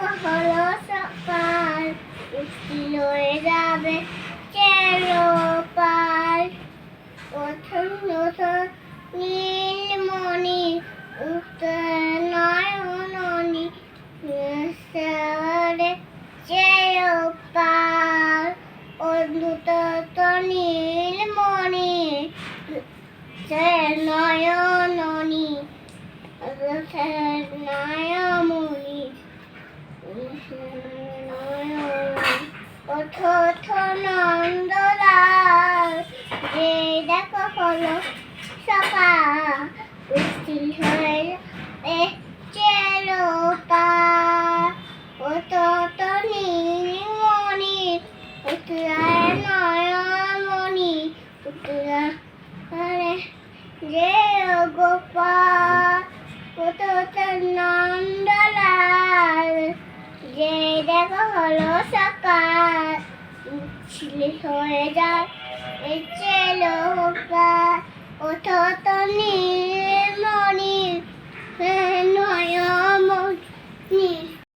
হলো সকাল হয়ে যাবে চেলো পাল? প্রথম নতুন নীলমণি উত্তর নয়ননি সারে চেলো পাল? অদ্ভুত নীলমণি নয়ননি নয়মণি হলো সকাল বৃষ্টি হয়ে এ চেলো পা। অথথ নীলমণি হরে যে গোপাল অথথ নন্দলাল, যে দেখো হলো চেলো ওঠো তো নীল